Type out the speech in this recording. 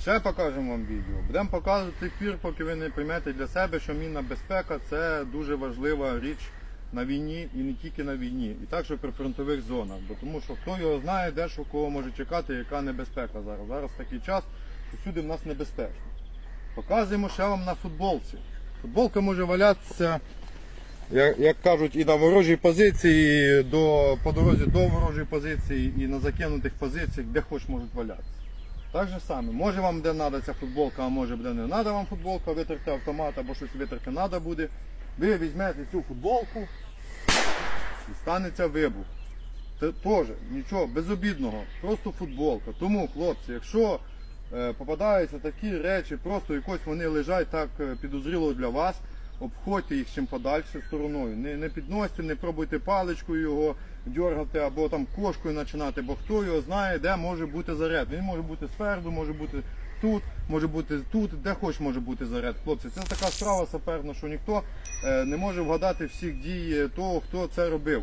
Ще покажемо вам відео. Будемо показувати тих пір, поки ви не приймете для себе, що мінна безпека це дуже важлива річ на війні і не тільки на війні, і також при фронтових зонах. Бо тому що хто його знає, де що кого може чекати, яка небезпека зараз. Зараз такий час, що всюди в нас небезпечно. Показуємо ще вам на футболці. Футболка може валятися, як, як кажуть, і на ворожій позиції, до, по дорозі до ворожої позиції, і на закинутих позиціях, де хоч можуть валятися. Так же саме, може вам де треба ця футболка, а може де не треба вам футболка, витерти автомат або щось витерти треба буде. Ви візьмете цю футболку і станеться вибух. Це теж нічого безобідного, просто футболка. Тому, хлопці, якщо е, попадаються такі речі, просто якось вони лежать так е, підозріло для вас, обходьте їх чим подальше стороною. Не, не підносьте, не пробуйте паличкою його дергати або там кошкою починати, бо хто його знає, де може бути заряд. Він може бути спереду, може бути тут, може бути тут, де хоч може бути заряд. Хлопці, це така справа саперна, що ніхто е, не може вгадати всіх дій того, хто це робив.